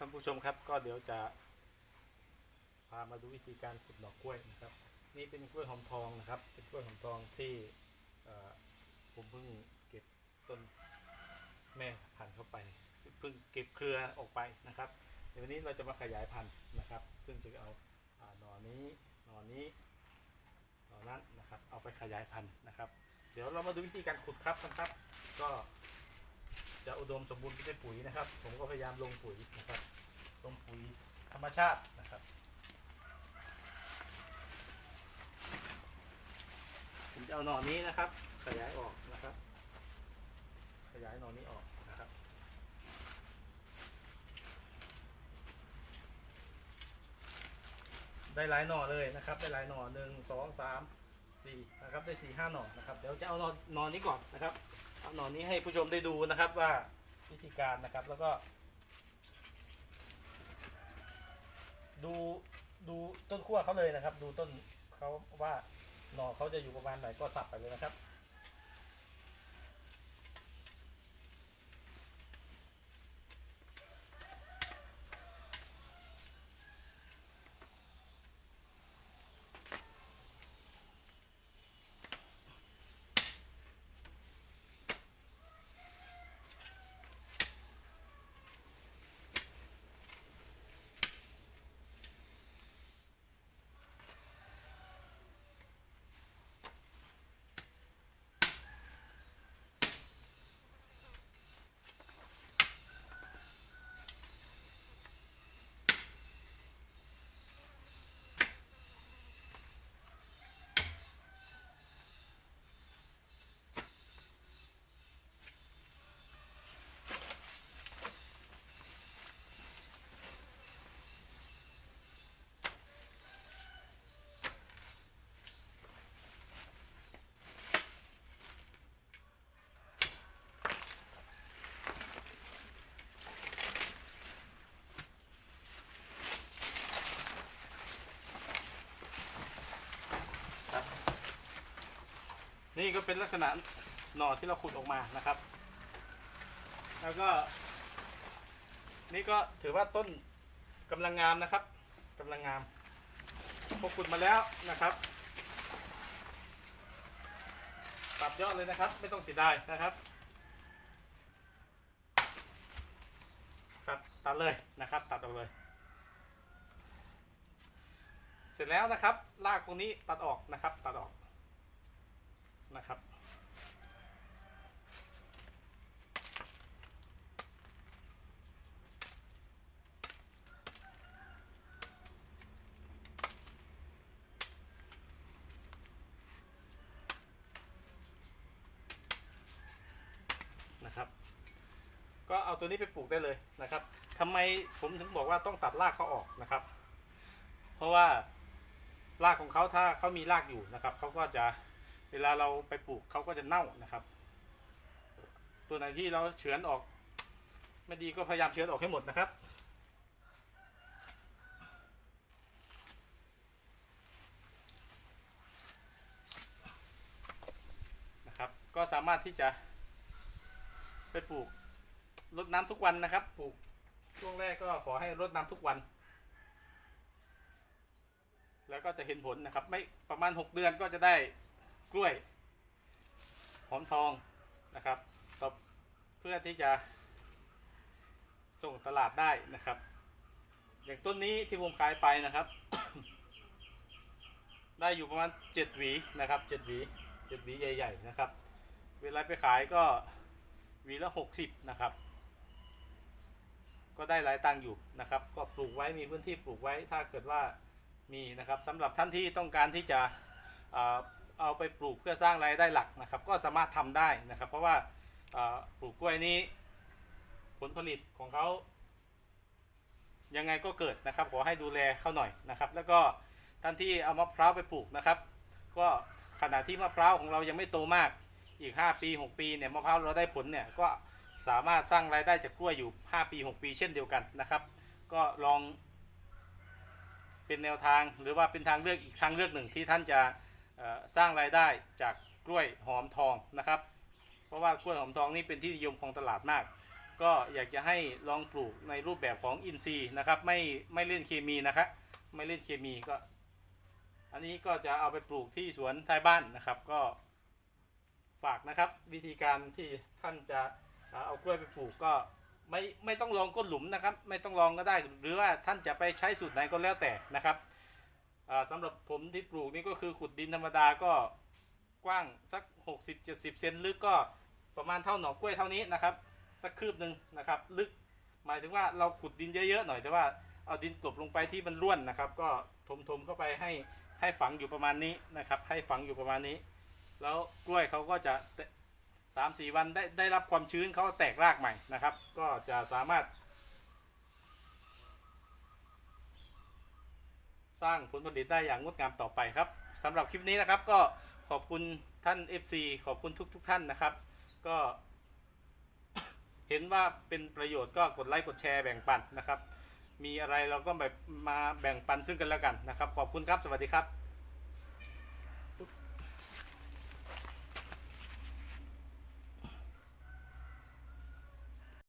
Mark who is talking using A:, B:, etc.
A: ท่านผู้ชมครับก็เดี๋ยวจะ พามาดูวิธีการขุดหน่อกล้วยนะครับ นี่เป็นกล้วยหอมทองนะครับ เป็นกล้วยหอมทองที่ผมเพิ่งเก็บต้นแม่พันธุ์เข้าไปเพิ่งเก็บเครือออกไปนะครับเดี๋ยววันนี้เราจะมาขยายพันธุ์นะครับ ซึ่งจะเอาอ่าหน่อนี้หน่อนี้หน่อนั้นนะครับ เอาไปขยายพันธุ์นะครับ เดี๋ยวเรามาดูวิธีการขุดครับท่านครับ ก็จะอุดมสมบูรณ์ไปด้วยปุ๋ยนะครับ ผมก็พยายามลงปุ๋ยนะครับ ลงปุ๋ยธรรมชาตินะครับผมจะเอาหน่อนี้นะครับ ขยายออกนะครับ ขยายหน่อนี้ออกนะครับได้หลายหน่อเลยนะครับ ได้หลายหน่อหนึ่งสองสามสี่นะครับได้สี่ห้าหน่อนะครับเดี๋ยวจะเอาหน่อหน่อนี้ก่อนนะครับเอาหน่อนี้ให้ผู้ชมได้ดูนะครับว่าวิธีการนะครับแล้วก็ ดูดูต้นขั้วเขาเลยนะครับ ดูต้นเขาว่าหน่อเขาจะอยู่ประมาณไหนก็สับไปเลยนะครับ นี่ก็เป็นลักษณะหน่อที่เราขุดออกมานะครับ แล้วก็ นี่ก็ถือว่าต้นกำลังงามนะครับกำลังงามพอขุดมาแล้วนะครับตัดยอดเลยนะครับ ไม่ต้องเสียดายนะครับครับตัดเลยนะครับ ตัดออกเลย เสร็จแล้วนะครับรากตรงนี้ตัดออกนะครับ ตัดออก นะครับ นะครับ ก็เอาตัวนี้ไปปลูกได้เลยนะครับทำไมผมถึงบอกว่าต้องตัดรากเขาออกนะครับ เพราะว่ารากของเขาถ้าเขามีรากอยู่นะครับเขาก็จะ เวลาเราไปปลูกเขาก็จะเน่านะครับ ตัวไหนที่เราเฉือนออก ไม่ดีก็พยายามเฉือนออกให้หมดนะครับ นะครับ ก็สามารถที่จะไปปลูกรดน้ำทุกวันนะครับ ปลูกช่วงแรกก็ขอให้รดน้ำทุกวัน แล้วก็จะเห็นผลนะครับ ไม่ประมาณ 6 เดือนก็จะได้ กล้วย หอมทองนะครับเพื่อที่จะส่งตลาดได้นะครับ อย่างต้นนี้ที่ผมขายไปนะครับ ได้อยู่ประมาณ7หวีนะครับ7หวี7หวีใหญ่ ๆ นะครับ เวลาไปขายก็หวีละ60นะครับ ก็ได้หลายตังค์อยู่นะครับ ก็ปลูกไว้มีพื้นที่ปลูกไว้ถ้าเกิดว่ามีนะครับสำหรับท่านที่ต้องการที่จะ เอาไปปลูกเพื่อสร้างรายได้หลักนะครับ ก็สามารถทำได้นะครับ เพราะว่าปลูกกล้วยนี้ ผลผลิตของเขายังไงก็เกิดนะครับ ขอให้ดูแลเขาหน่อยนะครับ แล้วก็ท่านที่เอามะพร้าวไปปลูกนะครับ ก็ขณะที่มะพร้าวของเรายังไม่โตมากอีก 5 ปี 6 ปีเนี่ยมะพร้าวเราได้ผลเนี่ยก็สามารถสร้างรายได้จากกล้วยอยู่ 5 ปี 6 ปีเช่นเดียวกันนะครับ ก็ลองเป็นแนวทางหรือว่าเป็นทางเลือกอีกทางเลือกหนึ่งที่ท่านจะ สร้างรายได้จากกล้วยหอมทองนะครับ เพราะว่ากล้วยหอมทองนี่เป็นที่นิยมของตลาดมาก ก็อยากจะให้ลองปลูกในรูปแบบของอินทรีย์นะครับไม่ไม่เล่นเคมีนะครับไม่เล่นเคมีก็ อันนี้ก็จะเอาไปปลูกที่สวนท้ายบ้านนะครับก็ฝากนะครับวิธีการที่ท่านจะเอากล้วยไปปลูกก็ไม่ไม่ต้องลองก้นหลุมนะครับ ไม่ต้องลองก็ได้ หรือว่าท่านจะไปใช้สูตรไหนก็แล้วแต่นะครับ สำหรับผมที่ปลูกนี่ก็คือขุดดินธรรมดาก็กว้างสัก 60-70 เซนลึกก็ประมาณเท่าหน่อกล้วยเท่านี้นะครับ สักคืบหนึ่งนะครับ ลึกหมายถึงว่าเราขุดดินเยอะๆหน่อยแต่ว่าเอาดินกลบลงไปที่มันร่วนนะครับ ก็ถมๆเข้าไปให้ให้ฝังอยู่ประมาณนี้นะครับ ให้ฝังอยู่ประมาณนี้ แล้วกล้วยเขาก็จะสามสี่วันได้ได้รับความชื้นเขาแตกรากใหม่นะครับ ก็จะสามารถ สร้างผลผลิตได้อย่างงดงามต่อไปครับสำหรับคลิปนี้นะครับก็ขอบคุณท่าน FC ขอบคุณทุกทุกท่านนะครับ ก็ เห็นว่าเป็นประโยชน์ก็กดไลค์กดแชร์แบ่งปันนะครับ มีอะไรเราก็แบบมาแบ่งปันซึ่งกันแล้วกันนะครับ ขอบคุณครับสวัสดีครับ